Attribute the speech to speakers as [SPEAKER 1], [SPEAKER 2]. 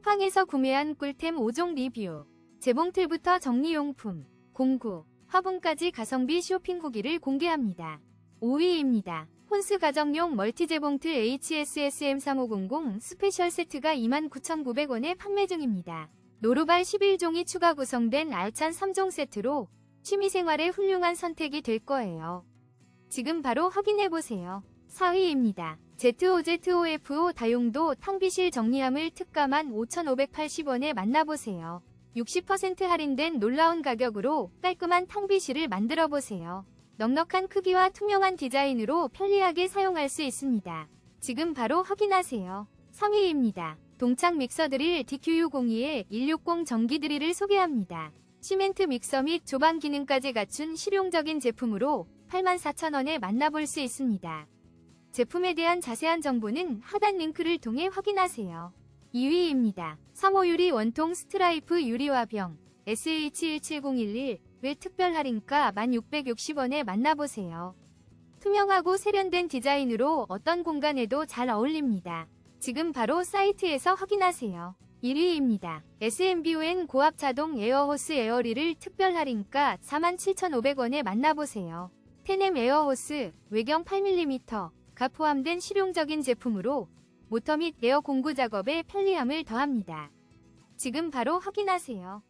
[SPEAKER 1] 쿠팡에서 구매한 꿀템 5종 리뷰. 재봉틀부터 정리용품, 공구, 화분까지 가성비 쇼핑 후기를 공개합니다. 5위입니다. 혼스 가정용 멀티재봉틀 HSSM3500 스페셜 세트가 29,900원에 판매 중입니다. 노루발 11종이 추가 구성된 알찬 3종 세트로 취미생활에 훌륭한 선택이 될 거예요. 지금 바로 확인해보세요. 4위입니다. ZOZOFO 다용도 탕비실 정리함을 특가만 5,580원에 만나보세요. 60% 할인된 놀라운 가격으로 깔끔한 탕비실을 만들어보세요. 넉넉한 크기와 투명한 디자인으로 편리하게 사용할 수 있습니다. 지금 바로 확인하세요. 3위입니다. 동창 믹서 드릴 DQU02의 160 전기 드릴을 소개합니다. 시멘트 믹서 및 조방 기능까지 갖춘 실용적인 제품으로 84,000원에 만나볼 수 있습니다. 제품에 대한 자세한 정보는 하단 링크를 통해 확인하세요. 2위입니다. 3호 유리 원통 스트라이프 유리화병 SH17011을 특별 할인가 1660원에 만나보세요. 투명하고 세련된 디자인으로 어떤 공간에도 잘 어울립니다. 지금 바로 사이트에서 확인하세요. 1위입니다. SMBON 고압 자동 에어호스 에어리를 특별 할인가 47,500원에 만나보세요. 테넴 에어호스 외경 8mm 가 포함된 실용적인 제품으로 모터 및 에어 공구 작업에 편리함을 더합니다. 지금 바로 확인하세요.